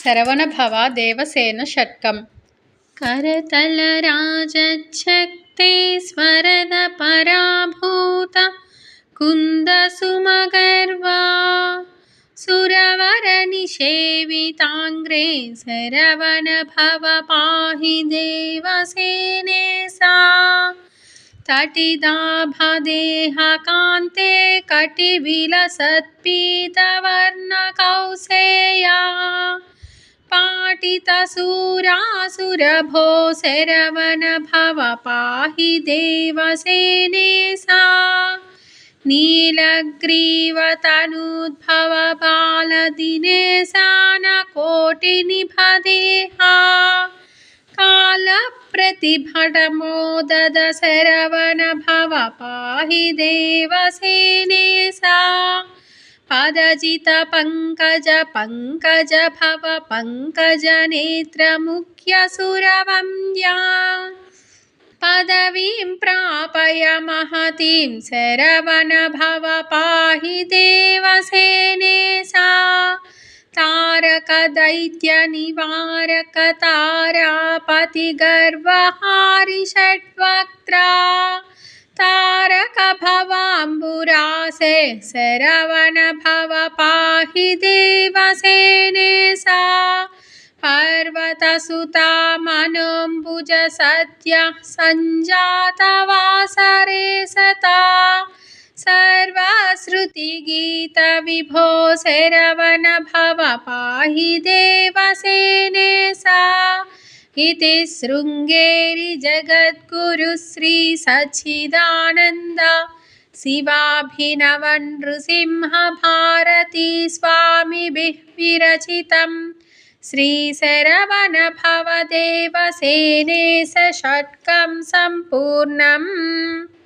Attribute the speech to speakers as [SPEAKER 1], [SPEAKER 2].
[SPEAKER 1] శరవణభవ దేవసేన షట్కం करतलराजच्छक्ते स्वरद पराभूत कुन्दसुमगर्वा सुरवरनिषेविताङ्ग्रे शरवणभव पाहि देवसेने सा तटिदाभदेहकान्ते कटिविलसत्पीतवर्णकौसेया पाटितसूरासुरभो शरवणभव पाहि देवसेने सा नीलग्रीवतनुद्भव बालदिनेशानकोटिनिभदेहा कालप्रतिभटमोदद शरवणभव पाहि देवसेने सा पदजितपङ्कज पङ्कज भव पङ्कजनेत्रमुख्यसुरवन्द्या। पदवीं प्रापय महतीं शरवणभव पाहि देवसेने सा तारकदैत्यनिवारक तारापतिगर्वहारि षड्वक्त्रा तारकभवाम्बुरासे शरवणभव पाहि देवसेने सा पर्वतसुता मनोऽम्बुज सद्यः सञ्जातवासरे सता सर्वश्रुतिगीतविभो शरवणभव पाहि देवसेने सा इति शृङ्गेरि जगद्गुरुश्री सच्चिदानन्द। शिवाभिनवनृसिंहभारती स्वामिभिः विरचितं श्रीशरवणभवदेवसेने स षट्कं सम्पूर्णम्